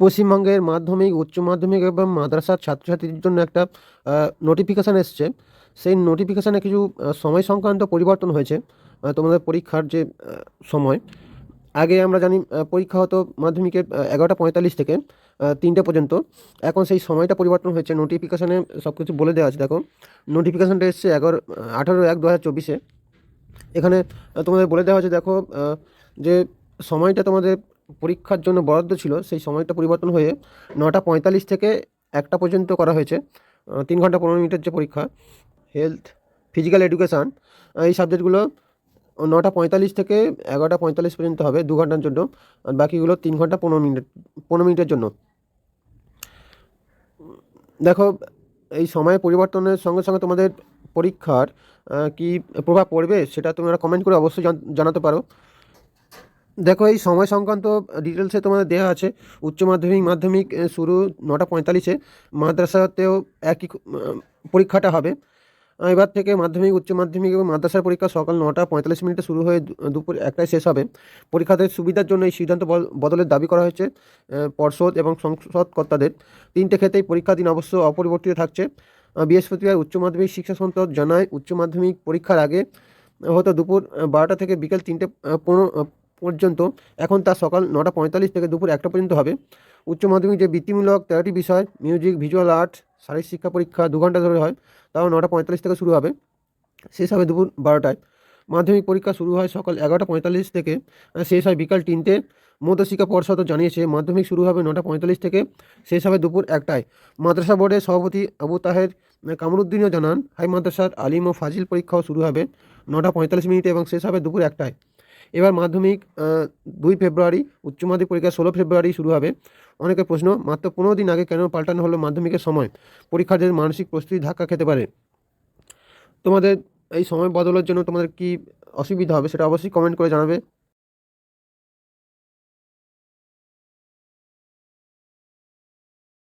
পশ্চিমবঙ্গের মাধ্যমিক, উচ্চ মাধ্যমিক এবং মাদ্রাসার ছাত্রছাত্রীদের জন্য একটা নোটিফিকেশান এসছে। সেই নোটিফিকেশানে কিছু সময় সংক্রান্ত পরিবর্তন হয়েছে তোমাদের পরীক্ষার যে সময়। আগে আমরা জানি পরীক্ষা হতো মাধ্যমিকের এগারোটা পঁয়তাল্লিশ থেকে তিনটে পর্যন্ত। এখন সেই সময়টা পরিবর্তন হয়েছে নোটিফিকেশানে সব কিছু বলে দেওয়া আছে, দেখো। নোটিফিকেশানটা এসছে এগারো, আঠারো এক দু হাজার চব্বিশে। এখানে তোমাদের বলে দেওয়া হয়েছে দেখো যে সময়টা তোমাদের পরীক্ষার জন্য বরাদ্দ ছিল, সেই সময়টা পরিবর্তন হয়ে নটা পঁয়তাল্লিশ থেকে একটা পর্যন্ত করা হয়েছে তিন ঘণ্টা পনেরো মিনিটের যে পরীক্ষা হেলথ ফিজিক্যাল এডুকেশান এই সাবজেক্টগুলো নটা পঁয়তাল্লিশ থেকে এগারোটা পঁয়তাল্লিশ পর্যন্ত হবে দু ঘণ্টার জন্য, আর বাকিগুলো তিন ঘণ্টা পনেরো মিনিট, পনেরো মিনিটের জন্য। দেখো, এই সময় পরিবর্তনের সঙ্গে সঙ্গে তোমাদের পরীক্ষার কি প্রভাব পড়বে সেটা তোমরা কমেন্ট করে অবশ্যই জান- জানাতে পারো। দেখো, এই সময় সংক্রান্ত ডিটেলসে তোমাদের দেওয়া আছে। উচ্চ মাধ্যমিক মাধ্যমিক শুরু নটা পঁয়তাল্লিশে। মাদ্রাসাতেও একই পরীক্ষাটা হবে। এবার থেকে মাধ্যমিক, উচ্চ মাধ্যমিক এবং মাদ্রাসার পরীক্ষা সকাল নটা পঁয়তাল্লিশ মিনিটে শুরু হয়ে দুপুর একটায় শেষ হবে। পরীক্ষাদের সুবিধার জন্য এই সিদ্ধান্ত বদলের দাবি করা হয়েছে পর্ষদ এবং সংসদকর্তাদের। তিনটে ক্ষেত্রেই পরীক্ষা দিন অবশ্য অপরিবর্তিত থাকছে। বৃহস্পতিবার উচ্চ মাধ্যমিক শিক্ষা সংসদ জানায়, উচ্চ মাধ্যমিক পরীক্ষার আগে হয়তো দুপুর বারোটা থেকে বিকেল তিনটে পনেরো পর্যন্ত এখন তা সকাল নটা পঁয়তাল্লিশ থেকে দুপুর একটা পর্যন্ত হবে। উচ্চ মাধ্যমিক যে বৃত্তিমূলক তেরোটি বিষয় মিউজিক ভিজুয়াল আর্ট শারীরিক শিক্ষা পরীক্ষা দু ঘণ্টা ধরে হয়, তাও নটা পঁয়তাল্লিশ থেকে শুরু হবে। শেষ হবে দুপুর বারোটায়। মাধ্যমিক পরীক্ষা শুরু হয় সকাল এগারোটা পঁয়তাল্লিশ থেকে শেষ হয় বিকাল তিনটে। মধ্যশিক্ষা পর্ষদও জানিয়েছে, মাধ্যমিক শুরু হবে নটা পঁয়তাল্লিশ থেকে, শেষ হবে দুপুর একটায়। মাদ্রাসা বোর্ডের সভাপতি আবু তাহের কামরুদ্দিনও জানান, হাই মাদ্রাসার আলিম ও ফাজিল পরীক্ষাও শুরু হবে নটা পঁয়তাল্লিশ মিনিটে এবং শেষ হবে দুপুর একটায়। এবার মাধ্যমিক দুই ফেব্রুয়ারি, উচ্চ মাধ্যমিক পরীক্ষা ষোলো ফেব্রুয়ারি শুরু হবে। অনেকের প্রশ্ন, মাত্র পনেরো দিন আগে কেন পাল্টানো হলো মাধ্যমিকের সময়? পরীক্ষার্থীদের মানসিক প্রস্তুতি ধাক্কা খেতে পারে। তোমাদের এই সময় বদলের জন্য তোমাদের কি অসুবিধা হবে সেটা অবশ্যই কমেন্ট করে জানাবে।